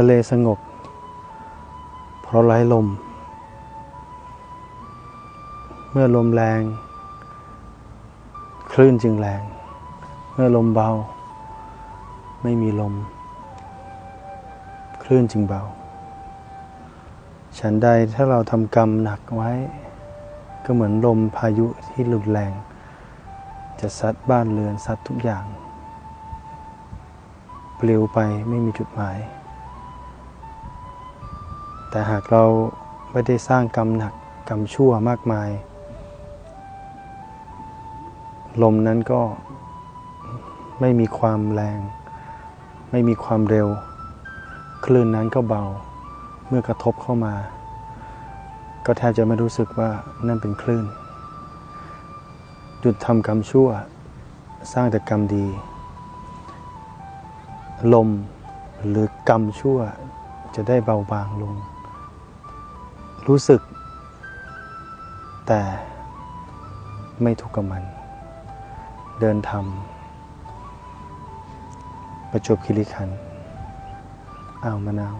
ทะเลสงบ เพราะไร้ลม เมื่อลมแรง คลื่นจึงแรง เมื่อลมเบา ไม่มีลม คลื่นจึงเบา ฉันใดถ้าเราทำกรรมหนักไว้ ก็เหมือนลมพายุที่รุนแรง จะซัดบ้านเรือนซัดทุกอย่างปลิวไปไม่มีจุดหมาย แต่หากเราไม่ได้สร้างกรรมหนักกรรมชั่วมากมาย ลมนั้นก็ไม่มีความแรง ไม่มีความเร็ว คลื่นนั้นก็เบาเมื่อกระทบเข้ามา ก็แทบจะไม่รู้สึกว่านั่นเป็นคลื่น หยุดทำกรรมชั่ว สร้างแต่กรรมดี ลมหรือกรรมชั่วจะได้เบาบางลง รู้สึก แต่ไม่ทุกข์กับมัน เดินทำประจบคีริคันเอ่าวมะนาว